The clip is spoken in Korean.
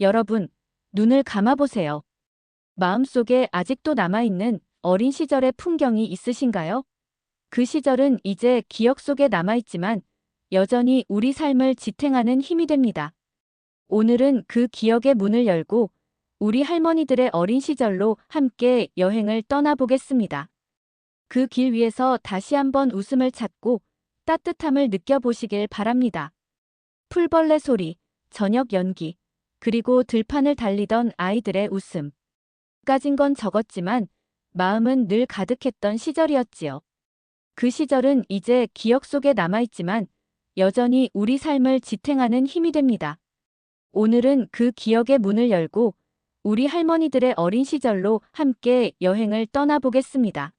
여러분, 눈을 감아보세요. 마음속에 아직도 남아있는 어린 시절의 풍경이 있으신가요? 그 시절은 이제 기억 속에 남아있지만 여전히 우리 삶을 지탱하는 힘이 됩니다. 오늘은 그 기억의 문을 열고 우리 할머니들의 어린 시절로 함께 여행을 떠나보겠습니다. 그 길 위에서 다시 한번 웃음을 찾고 따뜻함을 느껴보시길 바랍니다. 풀벌레 소리, 저녁 연기, 그리고 들판을 달리던 아이들의 웃음. 까진 건 적었지만 마음은 늘 가득했던 시절이었지요. 그 시절은 이제 기억 속에 남아있지만 여전히 우리 삶을 지탱하는 힘이 됩니다. 오늘은 그 기억의 문을 열고 우리 할머니들의 어린 시절로 함께 여행을 떠나보겠습니다.